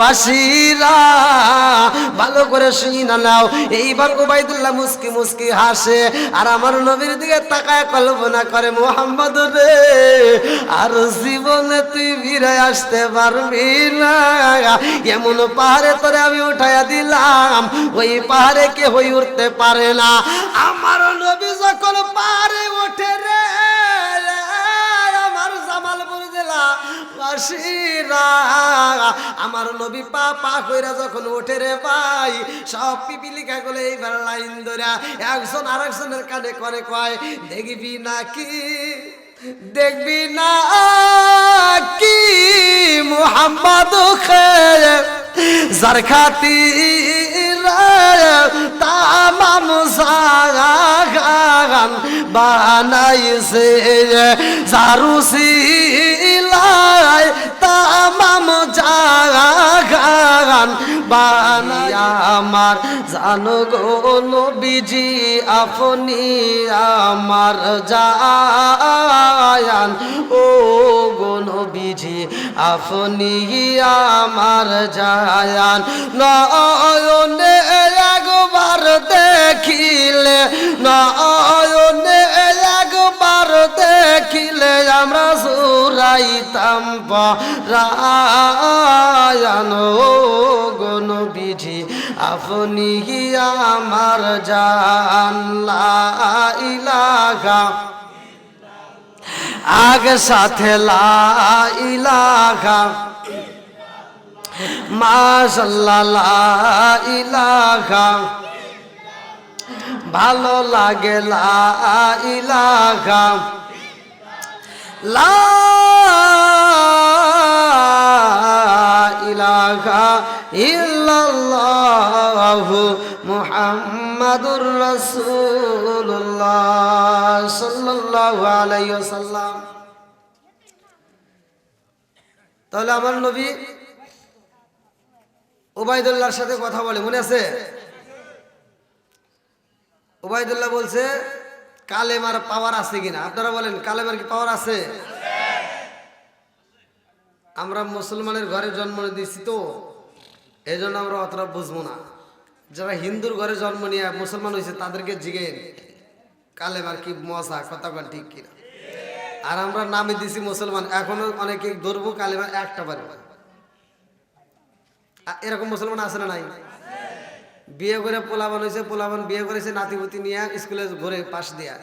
বাসিরা ভালো করে শুনি না, নাও। এইবার ওবাইদুল্লাহ মুস্কি মুস্কি হাসে, আর আমার নবীর দিকে তাকায় কল্পনা করে, মোহাম্মদ রে, আর জীবনে তুই ফিরে আসতে পারবি না। এমন পাহাড়ে তোরে আমি উঠাইয়া দিলাম, ওই পাহাড়ে কে হয়ে উঠতে পারে না। আমার নবী যখন পাহাড়ে ওঠে রে বাসীরা আমার নবী পা পা কইরা যখন ওঠে রে ভাই, সব এইবার লাইন একজন কানে করে কয়, দেখবি নাকি, দেখবি না কি মোহাম্মদ যার বানাইছে জারুসিলায় তামাম জাগান বানাই আমার জানো গো নবীজি, আপনি আমার জায়ান। ও গো নবীজি, আপনি আমার জায়ান। নয়নে একবার দেখিলে নয়নে একবার দেখিলে আমরা সুরাইতাম রায়ান ও গো নবীজি, আপনি আমার জান, লা ইলাহা আগে সাথে লা ইলাহা মাশাল্লাহ ইলাহা ভালো লাগে, লা ইলাহা লা ইলাহা ইল্লাল্লাহু মুহাম্মাদুর রাসূলুল্লাহ সাল্লাল্লাহু আলাইহি তাহলে আমার নবী ওবায়দুল্লাহর সাথে কথা বলে, মনে আছে? ওবায়দুল্লাহ বলছে, কালেমার পাওয়ার আছে কিনা? আপনারা বলেন, কালেমার কি পাওয়ার আছে? আমরা মুসলমানের ঘরে জন্ম দিচ্ছি তো এই জন্য আমরা অতটা বুঝব না। যারা হিন্দুর ঘরে জন্ম নিয়ে মুসলমান হয়েছে, তাদেরকে জিগেন, কালেমার কি মশা বল ঠিক কিনা? আর আমরা নামে দিছি মুসলমান, এখনও অনেকে ধরবো কালেমার একটা না। এরকম মুসলমান আছে না নাই? বিয়ে করে পোলাবান হয়েছে পোলাবান বিয়ে করেছে, নাতিপুতি নিয়ে স্কুলে ঘুরে পাশ দিয়া।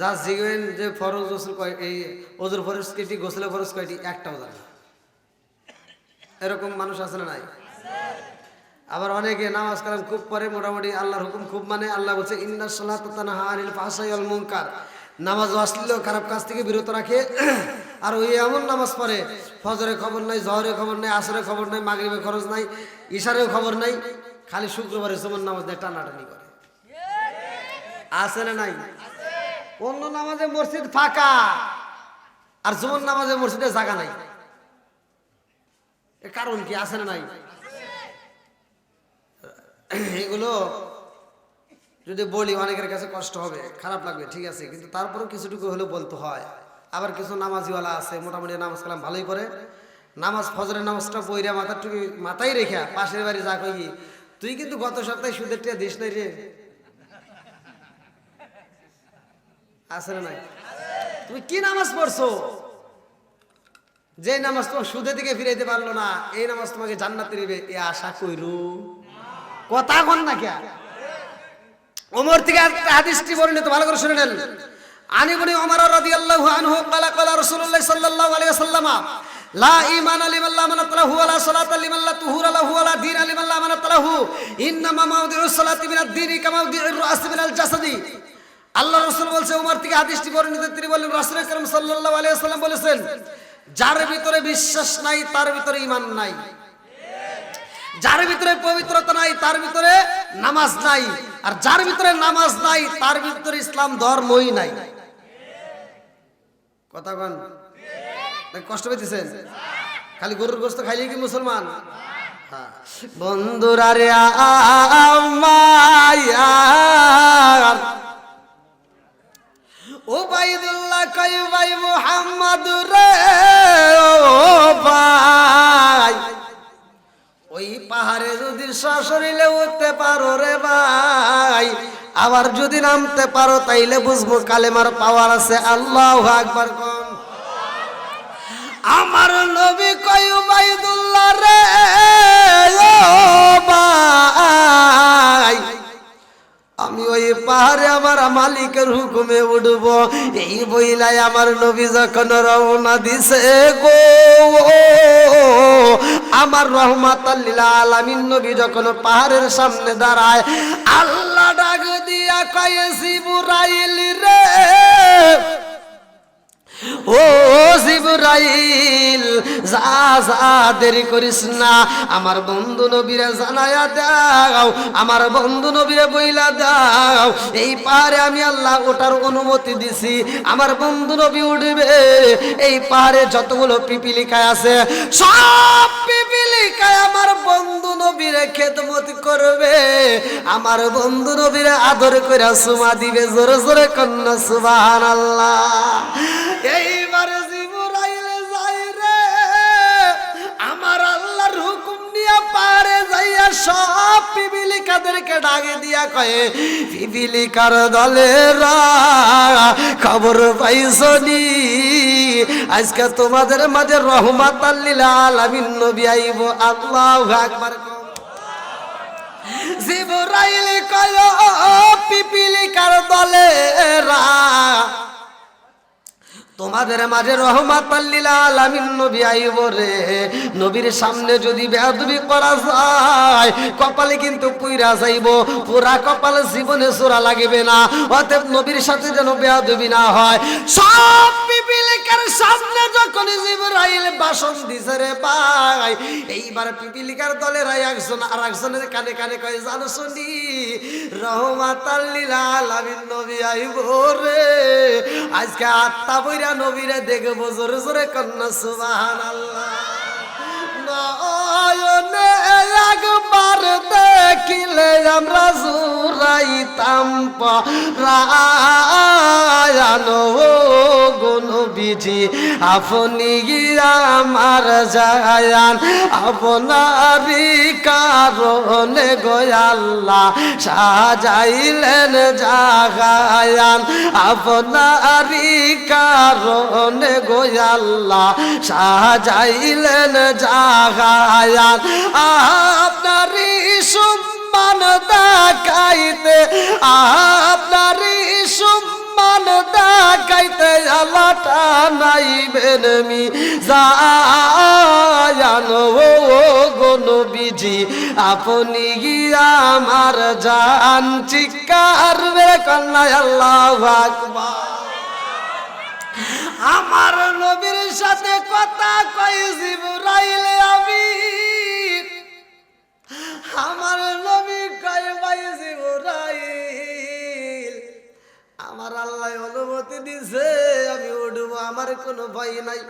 যা জিগেন যে ফরজ গোসল কয় এই ওজুর ফরজ কয়টি, গোসলের ফরজ কয়টি, একটাও জানে এরকম মানুষ আছে না নাই? আবার অনেকে নামাজ কালাম খুব পরে মোটামুটি আল্লাহর হুকুম খুব মানে। আল্লাহ বলছে ফাহশাই ওয়াল মুনকার। নামাজ অশ্লীল ও খারাপ কাজ থেকে বিরত রাখে। আর ওই এমন নামাজ পড়ে, ফজরে খবর নাই, জহরে খবর নাই আসরের খবর নাই মাগরিবের খরচ নাই ইশারের খবর নাই। খালি শুক্রবারে সমন নামাজ দেয় টানাটানি করে। আছে না নাই? অন্য নামাজে মসজিদ ফাঁকা, আর জুমন নামাজে মসজিদে জায়গা নাই। কারণ কি, আছে না নাই? এগুলো যদি বলি, অনেকের কাছে কষ্ট হবে, খারাপ লাগবে, ঠিক আছে, কিন্তু তারপরেও কিছুটুকু হলেও বলতে হয়। আবার কিছু নামাজিওয়ালা আছে, মোটামুটি নামাজ কালাম ভালোই করে। নামাজ, ফজরের নামাজটা বইরা মাথার টুকু মাথায় রেখে, পাশের বাড়ি যা কই তুই কিন্তু গত সপ্তাহে সুদের টিয়া দিস নাই রে। না নাই? তুমি কি নামাজ পড়ছো? যে নামাজ তোমার সুদের দিকে ফিরাইতে পারল না, এই নামাজ তোমাকে জান্নাতে দিবে এ আশা কইরু। কথা কন না কে ওমর থেকে একটা হাদিসটি বর্ণিত, ভালো করে শুনে নেন। আনি বনি ওমর রাদিয়াল্লাহু আনহু ক্বালা ক্বালা রাসূলুল্লাহ সাল্লাল্লাহু আলাইহি ওয়াসাল্লাম লা ঈমানা লিমান লা আমানাত লাহু ওয়া লা সালাতা লিমান লা তুহুরা লাহু ওয়া লা দীনা লিমান লা আমানাত লাহু। ইন্নামা মাউদিউস সালাতি মিনাদ দীনি কামা মাউদিউর রাসি মিনাল জাসাদি। আল্লাহ রাসূল বলছে ওমর থেকে হাদিসটি বর্ণিত, তিনি বলেন রাসূল করিম সাল্লাল্লাহু আলাইহি ওয়াসাল্লাম বলেছেন, যার ভিতরে বিশ্বাস নাই, তার ভিতরে ঈমান নাই। যার ভিতরে পবিত্রতা নাই, তার ভিতরে নামাজ নাই। আর যার ভিতরে নামাজ নাই, তার ভিতরে ইসলাম ধর্মই নাই। কথা কন কষ্ট পেতেছেন খালি গরুর গোস্ত খাইলে কি মুসলমান? হ্যাঁ। বন্ধুরা রে আমায়ার ও বাইদুল্লাহ কই ভাই মুহাম্মদ রে, ও ভাই। সশরীরে উঠতে পারো রে ভাই, আবার যদি নামতে পারো তাইলে বুঝব কালেমার পাওয়ার আছে। আল্লাহ আকবার কোন আমার নবী কয়, উবাইদুল্লাহ রে আমি ওই পাহাড়ে আমার মালিকের হুকুমে উঠব। এই বইলাই আমার নবী যখন রওনা দিছে গো, আমার রহমাত আলামিন নবী যখন পাহাড়ের সামনে দাঁড়ায়, আল্লাহ ডাক দিয়া কয়েছি বুরাইল রে ও জিবরাইল, যা যা, দেরি করিস না। আমার বন্ধু নবীরে জানায়া দাও, আমার বন্ধু নবীরে বইলা দাও। এই পাহাড়ে আমি আল্লাহ ওটার অনুমতি দিছি। আমার বন্ধু নবী উঠবে, এই পাহাড়ে যতগুলো পিপিলিকায় আছে, সব পিপিলিকায় আমার বন্ধু নবীরে খেদমত করবে। আমার বন্ধু নবীরে আদর করে সুমা দিবে, জোরে জোরে কন্যা সুবাহান আল্লাহ এইবারে জিবরাইলে যাই রে। আমার আল্লাহর হুকুম নিয়ে পারে যাইয়া সব পিপিলিকাদেরকে ডাকে দিয়া কয়ে, পিপিলিকার দলেরা, খবর পাইছনি আজকে তোমাদের মাঝে রহমাত আল্লিল আলামিন নবী আইব। আল্লাহু আকবার। জিবরাইল কয়, পিপিলিকার দলেরা তোমাদের মাঝে রহমাত আলামিন নবী আইব রে। নবীর সামনে যদি বেয়াদবি করা যায়, কপালে কিন্তু পুইরা যাইব। পুরা কপালে জীবনে চোরা লাগিবে না। অতএব নবীর সাথে যেন বেয়াদবি না হয়। সব পিপিলিকার সামনে যখন জিবরাইল ভাষণ দিছে রে ভাই, এইবার পিপিলিকার দলের একজন আর একজনের কানে কানে কয়, জানো শুনি, রহমাত আলামিন নবী আইব রে। আজকে আত্মা বইরা নবীরে দেখব জোরে জোরে কন্যা সুবাহান নয়নে একবার দেখিলে আমরা জুরাইতাম রায়ানো বিজি আপনি আমার জায়ান আপনারি কারণে গোয়াল্লা সাজাইলেন জাগায়ান। আপনারি কারণে গোয়াল্লা সাজাইলেন জাগায়ান। আপনারি সম্মান দেখাইতে আপনারি সম্মান দেখাইতে জায়ানো গন বিজি আপনি আমার চিকার বেড়ে কন্যা আল্লাহ আমার নবীর সাথে কথা কই জিবরাইলে আমি আমার নবী দিছে আমি উঠবো আমার কোনো ভয় নাই।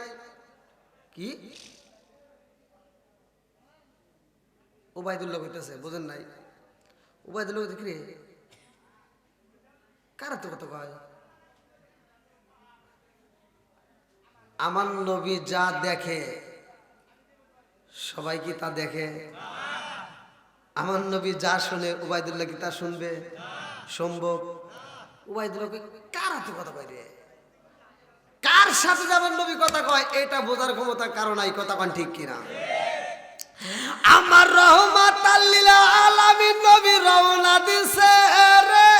কি? উবাইদুল্লাহ কইতেছে বুঝেন নাই? উবাইদুল্লাহ কইতে কি রে কার তো কত কয়? আমার নবী যা দেখে সবাই কি তা দেখে? আমার নবী যা শুনে উবাইদুল্লাহ কি তা শুনবে? সম্ভব উবাইদুল্লাহ কই, কার হাতে কথা কয় রে? কার সাথে যেমন নবী কথা কয়, এটা বোঝার ক্ষমতা কারণ এই কথা কন ঠিক কিনা? আমার রহমাত আলামিন নবী রওনা দিছে রে।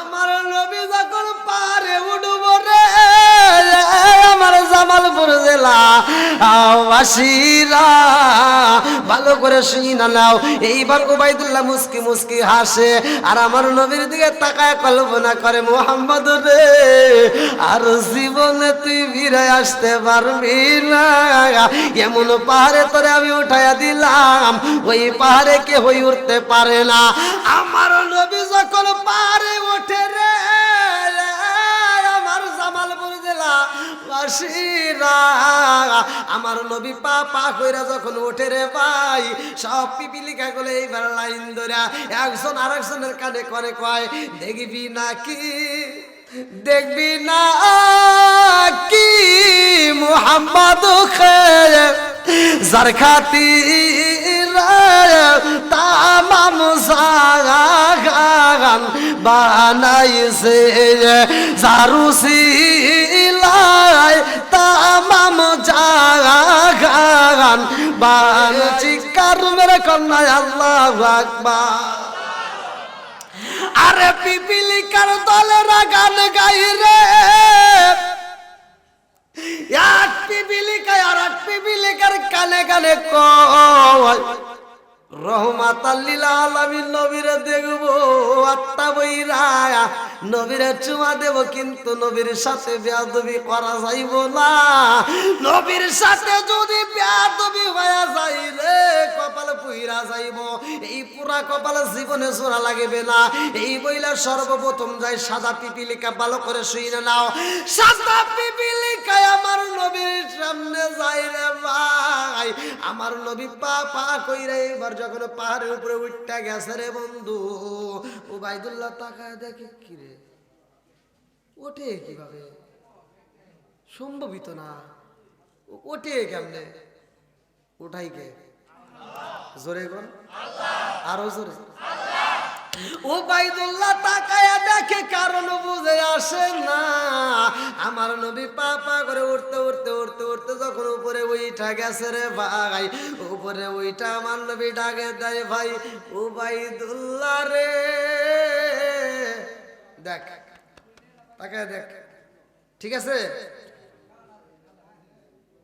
আমার নবী যখন পারে উঠব রে জেলা বাসীরা ভালো করে শুনি না, নাও। এইবার ওবাইদুল্লাহ মুস্কি মুস্কি হাসে, আর আমার নবীর দিকে তাকায় কল্পনা করে, মোহাম্মদ রে, আর জীবনে তুই ফিরে আসতে পারবি না। এমন পাহাড়ে তোরে আমি উঠাইয়া দিলাম, ওই পাহাড়ে কে হই উঠতে পারে না। আমার নবী যখন পাহাড়ে ওঠে রে আমার নবী পা পা কইরা যখন ওঠে রে ভাই, সব পিপিলিকা গুলো এইবার লাইন ধরা একজন আর একজনের কানে করে কয়, দেখবি নাকি? দেখবি না কি মুহাম্মদ খেয়ে যার তামাম বানাইছে। জারুসিলায় তামাম জাগান বান চিকার মেরে কন্যায়? আল্লাহ আকবার। আরে পিপিলিকার দলেরা গান গাই রে এক পিপিলিকায় আর এক পিপিলিকার কানে কানে কয় রহমাত আলামিন নবীরে দেখব, আত্মা নবীরে চুমা দেব, কিন্তু নবীর সাথে বেয়াদবি করা যাইব না। নবীর সাথে যদি বেয়াদবি হয়ে কপাল পুইরা যাইব। এই পুরা কপাল জীবনে চোরা লাগবে না। এই বইলা সর্বপ্রথম যাই সাদা পিপিলিকা ভালো করে শুই না নাও। সাদা পিপিলিকায় আমার নবীর সামনে যাই রে ভাই। আমার নবী পা পা কইরা এবার যখন পাহাড়ের উপরে উঠটা গেছে রে বন্ধু ও বাইদুল্লাহ তাকায় দেখে, কি রে? ওঠে কীভাবে? সম্ভবিত না। ওঠে কেমনে? ওঠাই কে? জোরে কোন। আরও জোরে। ও বাইদুল্লাহ তাকায়া দেখে কারণ বুঝে আসে না। আমার নবী পা পা করে উঠতে উঠতে উঠতে উঠতে যখন উপরে ওইটা গেছে রে ভাই, উপরে ওইটা আমার নবী ডাকে দেয়, ভাই ও বাইদুল্লাহ রে। দেখ, তাকায় দেখ। ঠিক আছে?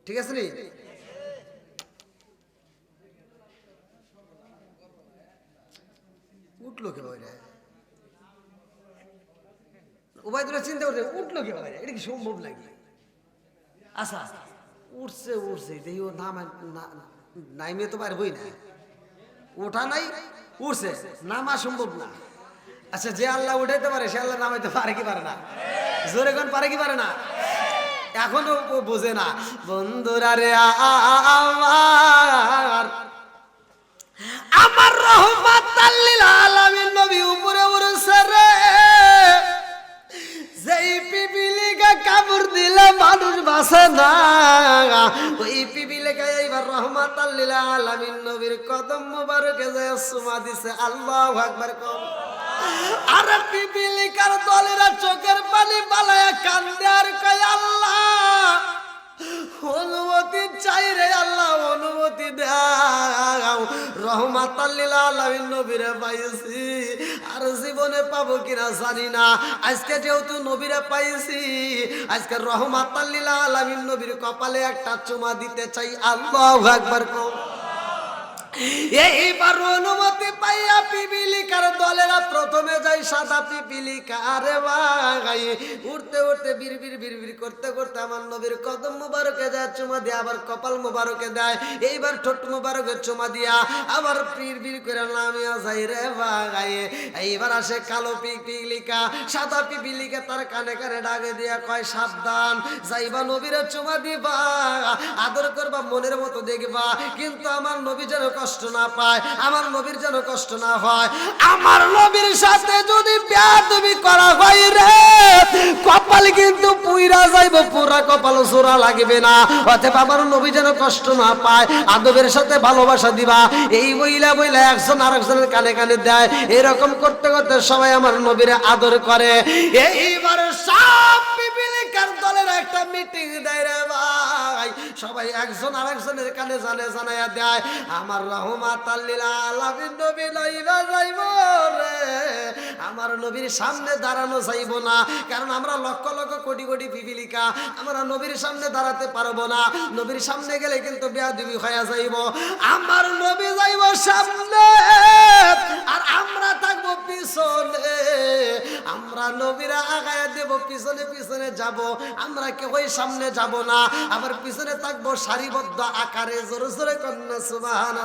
ঠিক আছে নি? উঠল কে বাইরে উবায়দুল্লাহ চিন্তা করছে উঠল কে বাইরে এটা কি সম্ভব লাগে আচ্ছা উঠছে উঠছে, দেখি ও নাম নাইমে তো পারবই না। ওঠা নাই, উঠছে, নামা সম্ভব না। আচ্ছা যে আল্লাহ উঠাইতে পারে, সে আল্লাহ নামাইতে পারে কি পারে না? জোরে কোন পারে কি পারে না? এখনও বোঝে না, বন্ধুরা রে আমার আমার রহমত আল্লিল আলামিন নবী উপরে উড়ছে রে। যেই পিপিলিকা কাপড় দিলে মানুষ বাসে না। ওই পিপিলিকা এইবার রহমত আল্লিল আলামিন নবীর কদম মুবারকে যে সুমা দিছে, আল্লাহু আকবার কম আর পিপিলিকার দলেরা চোখের পানি বালায়া কান্দে আর কয়, আল্লাহ অনুমতি চাই রে আল্লাহ, অনুমতি দাও। রহমাত আলামিন নবীরে পাইছি। আর জীবনে পাবো কিনা জানি না। আজকে যেহেতু নবীরে পাইছি, আজকে রহমাত আলামিন নবীর কপালে একটা চুমা দিতে চাই। আল্লাহ একবার কম এইবার অনুমতি পাইয়া পিপিলিকার দলেরা প্রথমে যাই সাদা পিপিলিকা। আরে উঠতে উঠতে বীর বীর বীর বীর করতে করতে আমার নবীর কদম মুবারকে যায়, চুমা দিয়ে আবার কপাল মুবারকে দেয়। এইবার ঠোঁট মুবারকের চুমা দিয়া আবার বীর বীর করে নামিয়া যাই রে ভাই এইবার আসে কালো পিপিলিকা, সাদা পিপিলিকা তার কানে কানে ডাকে দিয়া কয়, সাবধান, যাইবা নবীর চুমা দিবা, আদর করবা, মনের মতো দেখবা। কিন্তু আমার নবী যেন কষ্ট না পায়, আমার নবীর যেন কষ্ট না হয়। আমার নবীর সাথে যদি বেয়াদবি করা হয় রে, কপাল কিন্তু পুইরা যাইব, পুরা কপাল সোরা লাগবে না। অতএব আমার নবী যেন কষ্ট না পায়, আদবের সাথে ভালোবাসা দিবা। এই বইলা বইলা একজন আরেকজনের কানে কানে দেয়, এরকম করতে করতে সবাই আমার নবীরে আদর করে। এইবার সব পিপিলিকার দলের একটা মিটিং দেয় রে ভাই। সবাই একজন আরেকজনের কানে জানে জানাইয়া দেয়, আমার রহমাত আমার নবীর সামনে দাঁড়ানো যাইব না, কারণ আমরা লক্ষ লক্ষ কোটি কোটি পিপিলিকা। আমরা নবীর সামনে দাঁড়াতে পারব না, নবীর সামনে গেলে কিন্তু বেয়াদবি হয়ে যাইব। আমার নবী যাইব সামনে, আর আমরা থাকব পিছনে আমরা নবীরা আগায় দেব, পিছনে পিছনে যাব। আমরা সামনে যাব না। আবার পিছনে থাকব সারিবদ্ধ আকারে, জোরে জোরে কন্যা সুবাহান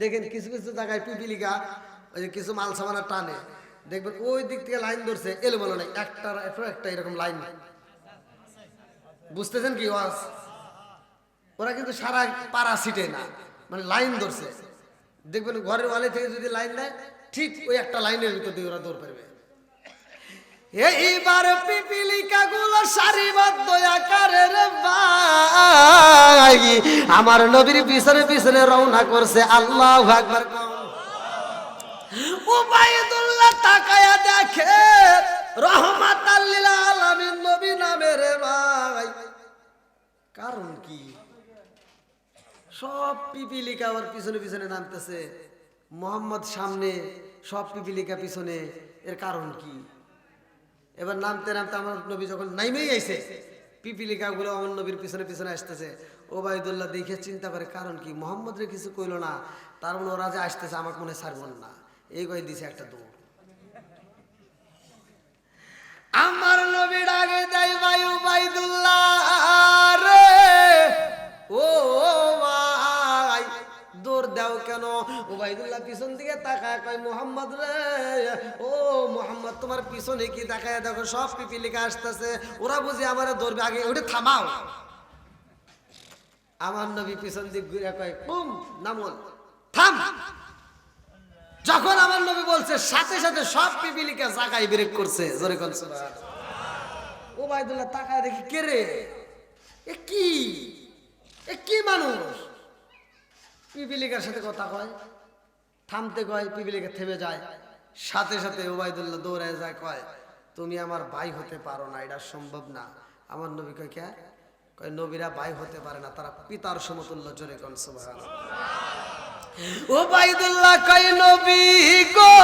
দেখেন কিছু কিছু জায়গায় পিপিলিকা ওই কিছু মাল সামানা টানে। দেখবেন ওই দিক থেকে লাইন ধরছে এলো বলো নাই। একটা একটা এরকম লাইন। বুঝতেছেন কি ওয়াজ ওরা কিন্তু সারা পাড়া সিটে না। মানে লাইন ধরছে। দেখবেন ঘরের ওয়ালে থেকে যদি লাইন দেয়, ঠিক ওই একটা লাইনের ভিতর দিয়ে ওরা দৌড় পারবে। এইবার পিপিলিকা গুলো সারিবদ্ধ আকারের ভাই আমার নবীর পিছনে পিছনে রওনা করছে, আল্লাহ আকবার। উবাইদুল্লাহ তাকায়া দেখে রহমাত আল্লিল আলামিন নবী নামের ভাই কারণ কি? সব পিপিলিকা ওর পিছনে পিছনে নামতেছে। মোহাম্মদ সামনে সব পিপিলিকা পিছনে। এর কারণ কি? এবার নামতে নামতে আমার নবী যখন নাইমেই আইছে পিপিলিকা গুলো আমার নবীর পিছনে পিছনে আসতেছে। ওবায়দুল্লাহ দেখে চিন্তা করে, কারণ কি? মোহাম্মদ রে কিছু কইলো না, তার মনে ওরা যে আসতেছে, আমাকে মনে ছাড়বন না। এই কয়ে দিছে একটা দৌড়। আমার নবীর আগে দেয় ভাই ওবায়দুল্লাহ রে। ও দৌড় দাও কেন? ওবায়দুল্লাহ পিছন দিকে তাকায়, কয়, মোহাম্মদ রে, ও মোহাম্মদ, তোমার পিছনে কি তাকায়? দেখো, সব পিপিলিকা আসতেছে। ওরা বুঝি আমার দৌড়বে আগে ওটা থামাও। আমার নবী পিছন দিক ঘুরে কয় কুম নামুন। থাম। যখন আমার নবী বলছে, সাথে সাথে সব পিপিলিকা জাগায় ব্রেক করছে। জোরে কোন ওবায়দুল্লাহ তাকায় দেখি, কে রে? এ কি? এ কি মানুষ? পিপিলিকার সাথে কথা কয়, থামতে কয়, পিপিলিকা থেমে যায়। সাথে সাথে ওবায়দুল্লাহ দৌড়ায় যায়, কয়, তুমি আমার ভাই হতে পারো না, এটা সম্ভব না। আমার নবী কয়, কে? কয়, নবীরা ভাই হতে পারে না, তারা পিতার সমতুল্য, জোরে কন, সুবহানাল্লাহ। ওবায়দুল্লাহ কয়, নবী গো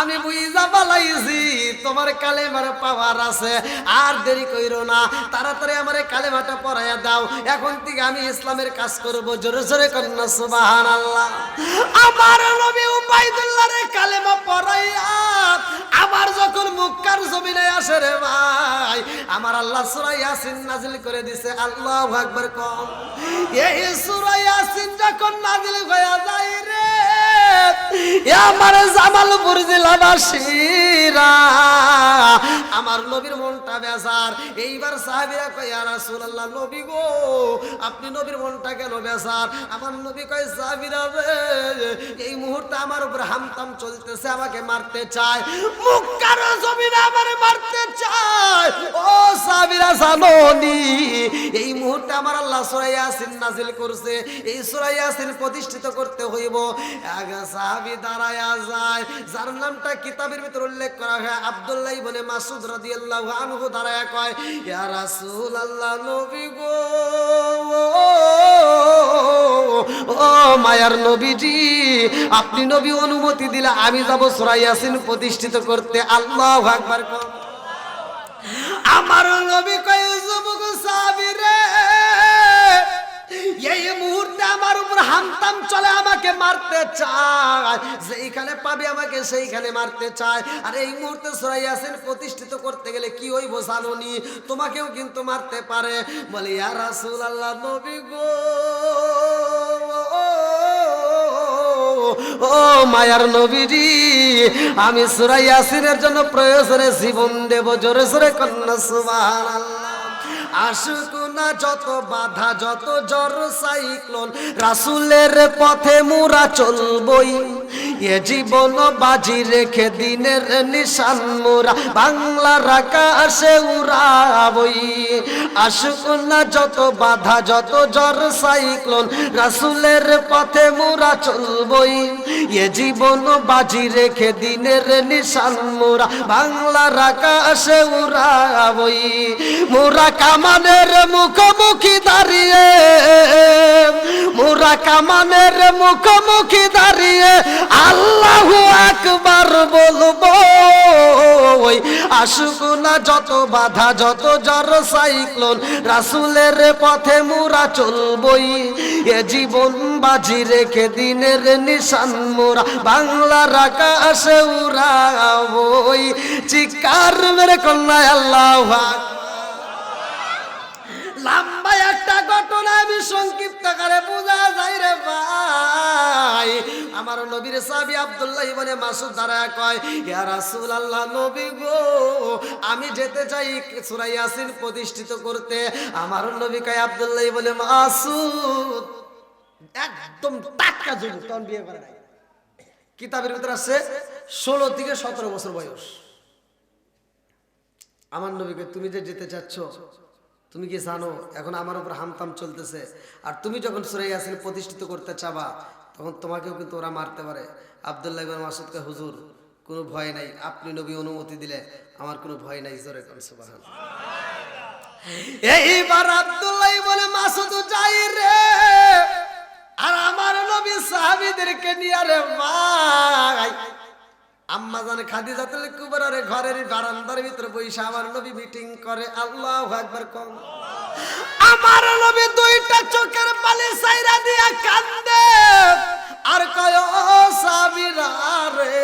আমি বুঝা বালাইছি, তোমার কালেমার পাওয়ার আছে। আর দেরি কইরো না, তাড়াতাড়ি আমারে কালেমাটা পড়াইয়া দাও। এখন থেকে আমি ইসলামের কাজ করব, জোরে জোরে কন্যা, সুবহানাল্লাহ। আমার নবী উবাইদুল্লাহ রে কালেমা পড়াইয়া, আবার যখন মুক্কার জমিনে আসে রে ভাই, আমার আল্লাহ সূরা ইয়াসিন নাজিল করে দিছে, আল্লাহু আকবার কম। এই সূরা ইয়াসিন যখন নাজিল হয়ে যায় রে আমার জামালপুর জেলাবাসীরা, আমার নবীর মনটা বেজার। এইবার সাহাবীরা কয়, ইয়া রাসূলুল্লাহ, নবী গো, আপনি নবীর মনটা কেন বেজার? আমার নবী কয়, সাহাবীরা রে, এই মুহূর্তে আমার উপর হামতাম চলতেছে, আমাকে মারতে চায়। মুক্কার জমিনে আমারে মারতে চায়। ও সাহাবীরা, জানোনি, এই মুহূর্তে আমার আল্লাহ সূরা ইয়াসিন নাজিল করছে। এই সূরা ইয়াসিন প্রতিষ্ঠিত করতে হইব। এক সাহাবী দাঁড়ায়া যায়। যার নামটা কিতাবের উল্লেখ করা হয় মাসুদ রাদিয়াল্লাহু আনহু দাঁড়ায়া কয়, ইয়া রাসূলুল্লাহ, নবী গো, ও মায়ার নবীজি, আপনি নবী অনুমতি দিলে আমি যাব সূরা ইয়াসিন প্রতিষ্ঠিত করতে। আল্লাহু আকবার আমার নবী কয় যুবক সাবিরে এই মুহূর্তে আমার উপর হামতাম, চলে আমাকে মারতে চায়। যেইখানে পাবে আমাকে সেইখানে মারতে চায়। আর এই মুহূর্তে সূরা ইয়াসিন প্রতিষ্ঠিত করতে গেলে কি হইব জানোনি? তোমাকেও কিন্তু মারতে পারে। বলে, ইয়া রাসূলুল্লাহ, নবী গো, ও মায়ার নবীজি, আমি সূরা ইয়াসিনের জন্য প্রয়োজনে জীবন দেব। জোরে জোরে কন্যা, সুবহানাল্লাহ। আসুক না যত বাধা, যত জ্বর, সাইক্লোন, রাসুলের পথে মুরা চলবই। এ জীবন বাজি রেখে দিনের নিশান মোরা বাংলার আকাশে উড়াবই। আসুক না যত বাধা, যত জ্বর, সাইক্লোন, রাসুলের পথে মুরা চলবই। এ জীবন বাজি রেখে দিনের নিশান মোরা বাংলার আকাশে উড়াবই। মোরা কামানের মুখোমুখি দাঁড়িয়ে, মোরা কামানের মুখোমুখি দাঁড়িয়ে আল্লাহ একবার বলব, ওই না যত বাধা, যত জ্বর, সাইক্লোন, রাসুলের পথে মুরা চলবই। এ জীবন বাজি রেখে দিনের নিশান মোরা, বাংলার আকাশে উড়াবই। চিকার মেরে কন্যায় আল্লাহ লম্বা একটা ঘটনা আমি সংক্ষিপ্ত করে বোঝা যায় রে ভাই। আমার নবীর সাহাবী আব্দুল্লাহ ইবনে মাসুদ দ্বারা কয়, ইয়া রাসূলুল্লাহ, নবী গো, আমি যেতে চাই সূরা ইয়াসিন প্রতিষ্ঠিত করতে। আমার নবী কয়, আব্দুল্লাহ ইবনে মাসুদ, একদম টাটকা যুবক তখন বিয়ে করে নাই। কিতাবের ভিতরে আছে, ষোলো থেকে সতেরো বছর বয়স। আমার নবীকে তুমি যে যেতে চাচ্ছ তুমি কি জানো, এখন আমার উপর হামতাম চলতেছে। আর তুমি যখন সুরাই ইয়াসিন প্রতিষ্ঠিত করতে চাবা, তখন তোমাকেও কিন্তু ওরা মারতে পারে। আবদুল্লাহ ইবনে মাসুদকে হুজুর, কোনো ভয় নাই। আপনি নবী অনুমতি দিলে আমার কোনো ভয় নাই। জোরে কোন সুবহান এইবার আব্দুল্লাহ বলে মাসুদ যাই রে, আর আমার নবী সাহাবীদেরকে নিয়ে রে ভাই। আম্মা জান খাদিজাতুল কুবরার ঘরের বারান্দার ভিতরে বইসা আমার নবী মিটিং করে, আল্লাহ একবার কম। আমার নবী দুইটা চোখের পালে সাইরা দিয়া কান্দে। আর কয় সাবিরা রে,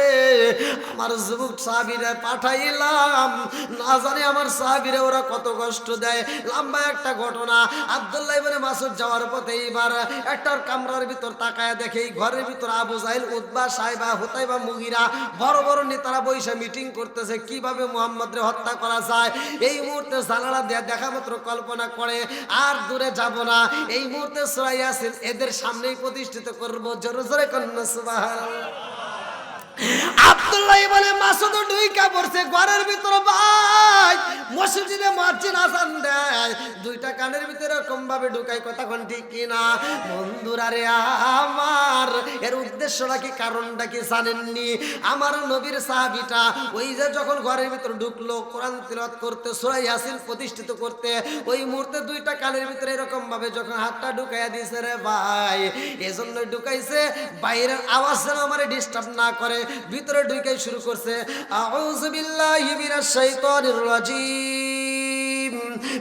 আমার যুবক সাবিরে পাঠাইলাম। না জানি আমার সাবিরে ওরা কত কষ্ট দেয়। লম্বা একটা ঘটনা। আব্দুল্লাহ ইবনে মাসুদ যাওয়ার পথে এইবার একটা কামরার ভিতর তাকায় দেখে ঘরের ভিতর আবু জাহিল উদ্বা সাহেবা হুতাইবা, মুগিরা, বড় বড় নেতারা বৈশা মিটিং করতেছে, কীভাবে মুহাম্মদরে হত্যা করা যায়? এই মুহূর্তে জানালা দেয়া দেখা মাত্র কল্পনা করে, আর দূরে যাব না। এই মুহূর্তে সুরাই আসেন এদের সামনেই প্রতিষ্ঠিত করব। জোরে জোরে কন্যা সুবহানাল্লাহ। আব্দুল্লাহ বলে, মাসুদ ঢুইকা পড়ছে, ঘরের ভিতর ভাই। মসজিদে মার্জিন আসান দেয়। দুইটা কানের ভিতরে ভাবে ঢুকাই কথা কোন ঠিক কিনা? বন্ধুরা রে আমার, এর উদ্দেশ্যটা কি, কারণটা কি জানেননি? আমার নবীর সাহাবিটা ওই যে যখন ঘরের ভিতর ঢুকলো, কোরআন করতে, সূরা ইয়াসিন প্রতিষ্ঠিত করতে, ওই মুহূর্তে দুইটা কানের ভিতরে এরকম ভাবে যখন হাতটা ঢুকাইয়া দিয়েছে রে ভাই এজন্য ঢুকাইছে, বাইরের আওয়াজ যেন আমার ডিস্টার্ব না করে। ভিতরে ঢুকাই শুরু করছে আউযু বিল্লাহি মিনাশ শাইতানির রাজিম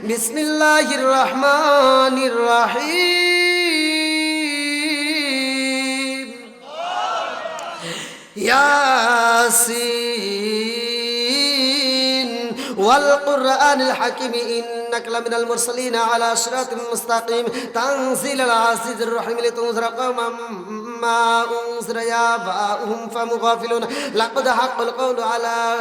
বিসমিল্লাহির রহমানির রহিম ياسين والقرآن الحكيم إنك لمن المرسلين على صراط مستقيم تنزيل العزيز الرحيم لتنذر قوما ما أنذر آباؤهم فهم غافلون لقد حق القول على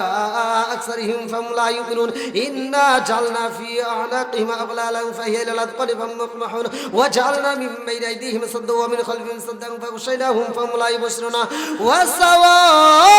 أكثرهم فهم لا يؤمنون إنا جعلنا في أعناقهم أغلالا فهي إلى الأذقان فهم مقمحون وجعلنا من بين أيديهم سدا ومن خلفهم سدا فغشيناهم فهم لا يبصرون وسواء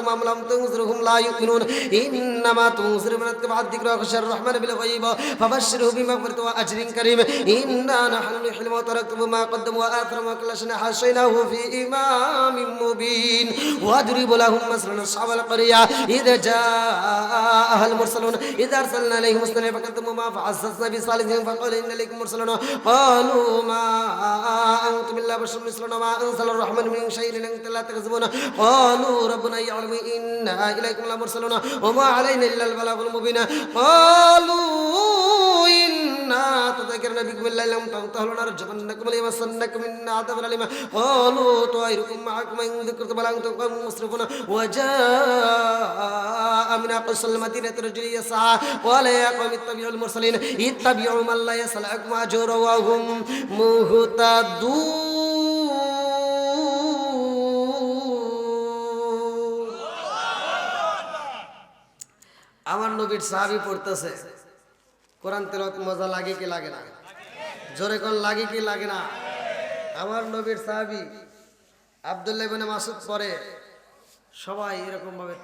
أأنذرتم أم لم تنذرهم لا يؤمنون إنما تنذر من اتبع الذكر وخشى الرحمن بالغيب فبشره بمغفرة وأجر كريم إنا نحن نحيي الموتى ونكتب ما قدموا وآثروا وكل شيء حصيناه في إمام مبين واضرب لهم مثلا أصحاب القرية إذا جاءها المرسلون إذا أرسلنا إليهم اثنين فكذبوا ما فعززنا بصالحهم فقال إن إليكم مرسلون قالوا ما أنتم إلا بشر مثلنا ما أنزل الرحمن من شيء إن أنتم لا تكذبون قالوا ربنا يعلم إنا إليكم لمرسلون وما علينا إلا البلاغ المبين قالوا إنا تذكرنا بكم إلا لم تنتهوا لنرجمنكم ليمسنكم من عذاب أليم قالوا طائركم معكم إن ذكرتم بل أنتم قوم مسرفون وجاء من أقصى المدينة رجل يسعى قال يا قوم اتبعوا المرسلين اتبعوا من لا يسألكم أجرا وهم مهتدون আমার নবীর সাহাবি পড়তেছে। কোরআন তেলত মজা লাগে কি লাগে না? জোরে কোন, লাগে কি লাগে না? আমার নবীর সাহাবি আবদুল্লাহ ইবনে মাসুদ পরে সবাই এরকম ভাবে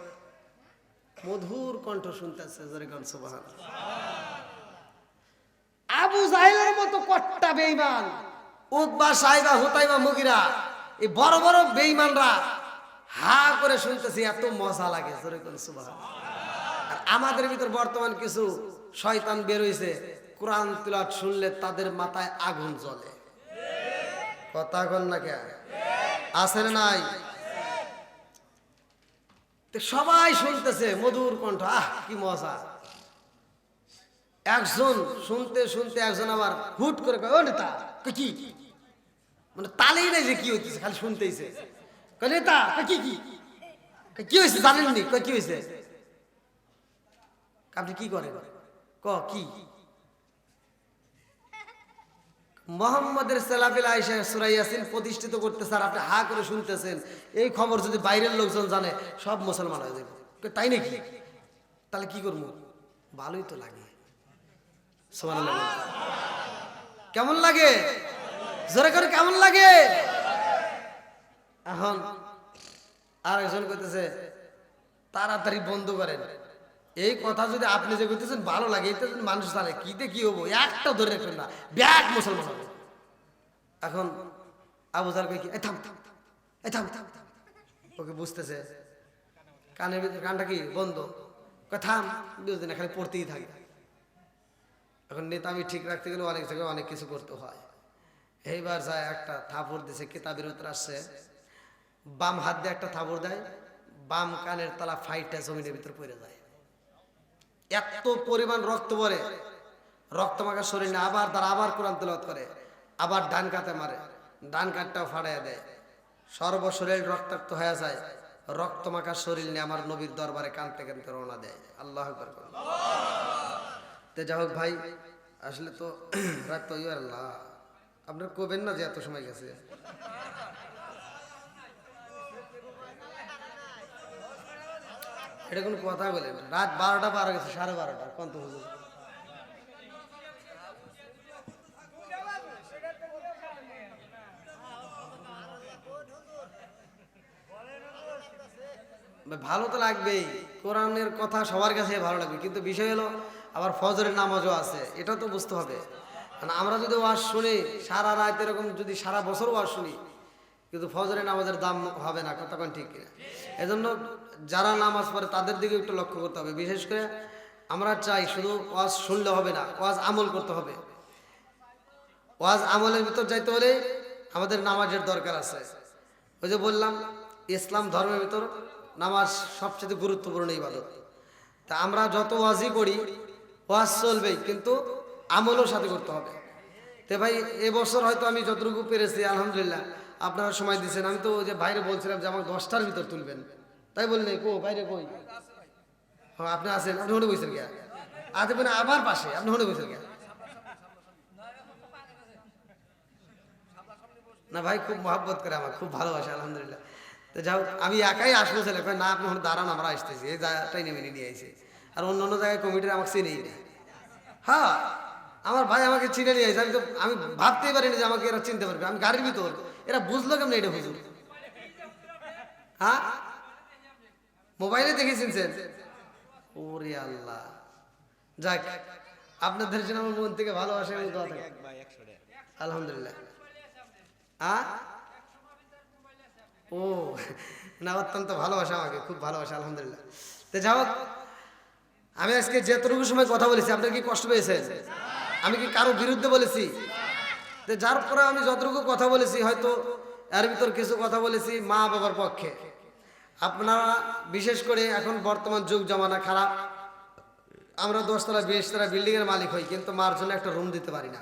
মধুর কণ্ঠ শুনতেছে, জোরে কোন আবু জাহেলের মতো কট্টা বেঈমান, উতবা, সাইবা, হুতাইবা মুগিরা, এই বড় বড় বেঈমানরা হা করে শুনতেছি, এত মজা লাগে, জোরে কোন সুবহান আর আমাদের ভিতর বর্তমান কিছু শয়তান বের হইছে কোরআন তিলাওয়াত শুনলে তাদের মাথায় আগুন জ্বলে। কথা কন না কে আছে নাই? সবাই শুনতেছে মধুর কণ্ঠ আহ কি মজা। একজন শুনতে শুনতে একজন আবার হুট করে কয়, ও নেতা কি? মানে তালেই নাই যে কি হইতেছে খালি শুনতেইছে। নেতা কি কি? কি হয়েছে জানেননি? কি হয়েছে আপনি কি করেন? ক, কি? মোহাম্মদের সেলাফিল আইসা সুরাইয়াসিন প্রতিষ্ঠিত করতে স্যার আপনি হা করে শুনতেছেন। এই খবর যদি বাইরের লোকজন জানে, সব মুসলমান হয়ে যাবে। তাই নাকি? তাহলে কি করব? ভালোই তো লাগে। কেমন লাগে? জোরে করে কেমন লাগে? এখন আর একজন কইতেছে, তাড়াতাড়ি বন্ধ করেন। এই কথা যদি আপনি যে করতেছেন ভালো লাগে এটা মানুষ জানে কিতে কি হব? একটা ধরে রাখবেন না। ব্যাগ মুসলমান হবে। এখন আবু কই কি থাম থাম থাম, থাম। ওকে বুঝতেছে। কানের ভিতরে কানটা কি বন্ধ। থাম বুঝতে না খালি পড়তেই থাকে। এখন নেতা আমি ঠিক রাখতে গেলে অনেক জায়গায় অনেক কিছু করতে হয়। এইবার যায় একটা থাপড় দিছে কিতাবের উত্তর আসছে। বাম হাত দিয়ে একটা থাপড় দেয় বাম কানের তালা ফাইটটা জমিনের ভিতর পড়ে যায়। এত পরিমাণ রক্ত পরে। রক্ত মাখা শরীর নিয়ে আবার তারা আবার কোরআন তেলাওয়াত করে, আবার ডান কাতে মারে, ডান কাতটাও ফাড়াইয়া দেয়। সর্বশরীর রক্তাক্ত হয়ে যায়, রক্ত মাখা শরীর নিয়ে আমার নবীর দরবারে কানতে কানতে রওনা দেয়। আল্লাহ। তো যাই হোক ভাই, আসলে তো রাত তো ইয়ে আল্লাহ। আপনার কবেন না যে এত সময় গেছে? এটা কোনো কথা বলেন রাত বারোটা পার গেছে, সাড়ে বারোটা। কত হুজুর। ভালো তো লাগবেই। কোরআনের কথা সবার কাছে ভালো লাগবে। কিন্তু বিষয় হলো, আবার ফজরের নামাজও আছে। এটা তো বুঝতে হবে। আমরা যদি ওয়াজ শুনি, সারা রাত এরকম যদি সারা বছর ওয়াজ শুনি কিন্তু ফজরের নামাজের দাম হবে না কতক্ষণ ঠিক কিনা? এজন্য যারা নামাজ পড়ে তাদের দিকে একটু লক্ষ্য করতে হবে। বিশেষ করে আমরা চাই শুধু ওয়াজ শুনলে হবে না, ওয়াজ আমল করতে হবে। ওয়াজ আমলের ভিতর যাইতে হলে আমাদের নামাজের দরকার আছে। ওই যে বললাম, ইসলাম ধর্মের ভিতর নামাজ সবচেয়ে গুরুত্বপূর্ণ এই ইবাদত। তা আমরা যত ওয়াজই করি, ওয়াজ চলবেই কিন্তু আমলও সাথে করতে হবে। তো ভাই এবছর হয়তো আমি যতটুকু পেরেছি, আলহামদুলিল্লাহ আপনারা সময় দিচ্ছেন আমি তো যে বাইরে বলছিলাম যে আমার দশটার ভিতর তুলবেন। তাই বললেন কো, বাইরে কই? হ্যাঁ আপনি আছেন। আপনি হনে বসেন কে আজ মানে আমার পাশে। আপনি হনে বসেন কে না ভাই, খুব মহাব্বত করে আমার, খুব ভালোবাসে, আলহামদুলিল্লাহ। তো যাও আমি একাই আসব ছেলে। না, আপনি ওখানে দাঁড়ান, আমরা আসতেছি। এই জায়গাটাই নেমে নিয়ে আইছে। আর অন্য অন্য জায়গায় কমিটির আমাকে চিনেই না হ্যাঁ আমার ভাই আমাকে চিনে নিয়ে আসে আমি তো, আমি ভাবতেই পারিনি যে আমাকে এরা চিনতে পারবে। আমি গাড়ির ভিতর। এরা বুঝলো কেমন এটা বুঝুন হ্যাঁ? মোবাইলে দেখে চিনছেন ওরে আল্লাহ। যাক, আপনাদের জন্য আমার মন থেকে ভালোবাসা দোয়া আলহামদুলিল্লাহ। আ ও, না, অত্যন্ত ভালোবাসা আমাকে, খুব ভালোবাসা, আলহামদুলিল্লাহ। তো যাও আমি আজকে যেতটুকু সময় কথা বলেছি, আপনার কি কষ্ট পেয়েছেন? আমি কি কারও বিরুদ্ধে বলেছি? তো যার পরে আমি যতটুকু কথা বলেছি, হয়তো এর ভিতর কিছু কথা বলেছি মা বাবার পক্ষে। আপনারা বিশেষ করে এখন বর্তমান যুগ জমানা খারাপ। আমরা দশতলা, বিশতলা বিল্ডিং এর মালিক হই, কিন্তু মার জন্য একটা রুম দিতে পারি না।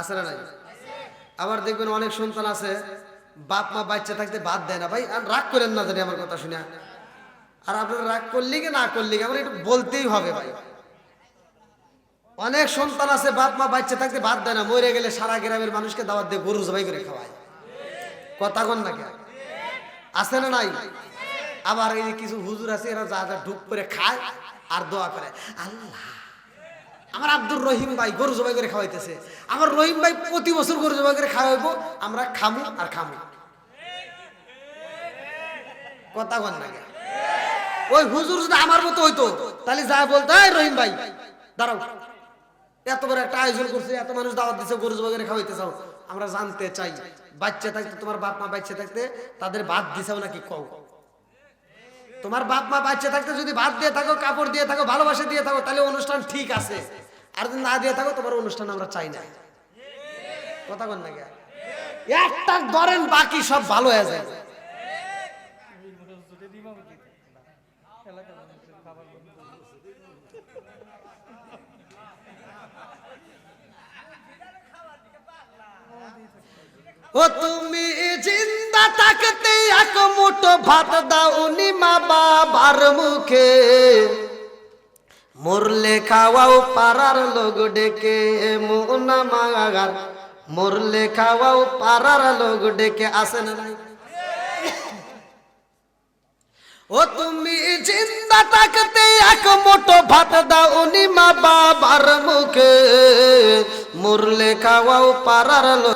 আছে না নাই? আবার দেখবেন অনেক সন্তান আছে, বাপ মা বাচ্চা থাকতে বাদ দেয় না। ভাই, আর রাগ করেন না জানি আমার কথা শুনে। আর আপনারা রাগ করলি কি না করলি আমার একটু বলতেই হবে ভাই। অনেক সন্তান আছে, বাপ মা বাচ্চা থাকতে বাদ দেয় না, মরে গেলে সারা গ্রামের মানুষকে দাওয়াত দিয়ে গরু জবাই করে খাওয়ায়। কথা কন না কে আছে না নাই? আবার এই কিছু হুজুর আছে, এরা যা যা ঢুক করে খায় আর দোয়া করে। আল্লাহ, আমার আব্দুর রহিম ভাই গরু জবাই করে খাওয়াইতেছে। আমার রহিম ভাই প্রতি বছর গরু জবাই করে খাওয়াইবো, আমরা খামু আর খামু। কথা কন না? ওই হুজুর যদি আমার মতো হইতো, তাহলে যা বলতো রহিম ভাই, দাঁড়াও। এত বড় একটা আয়োজন করছে, এত মানুষ দাওয়াত দিচ্ছে গরু জবাই খাওয়াইতে চাও। আমরা জানতে চাই, বাচ্চা থাকতে, তোমার বাপ মা বাচ্চা থাকতে তাদের ভাত দিছাও নাকি কও? তোমার বাপ মা বাচ্চা থাকতে যদি ভাত দিয়ে থাকো, কাপড় দিয়ে থাকো, ভালোবাসা দিয়ে থাকো, তাহলে অনুষ্ঠান ঠিক আছে। আর যদি না দিয়ে থাকো, তোমার অনুষ্ঠান আমরা চাই না। কথা বল না? একটা ধরেন বাকি সব ভালো হয়ে যায়। ও তুমি জিন্দা থাকতে এক মুঠো ভাত দাওনি মা বাবার মুখে। মরলে খাওয়াও পাড়ার লোক ডেকে, মোনা মাগার। মরলে খাওয়াও পাড়ার লোক ডেকে আসে না। নাই ও তুমি জিন্দা থাকতে এক মোটো ভাত দাওনি মা বাবার মুখে। মরলে খাওয়াও পাড়ার লোক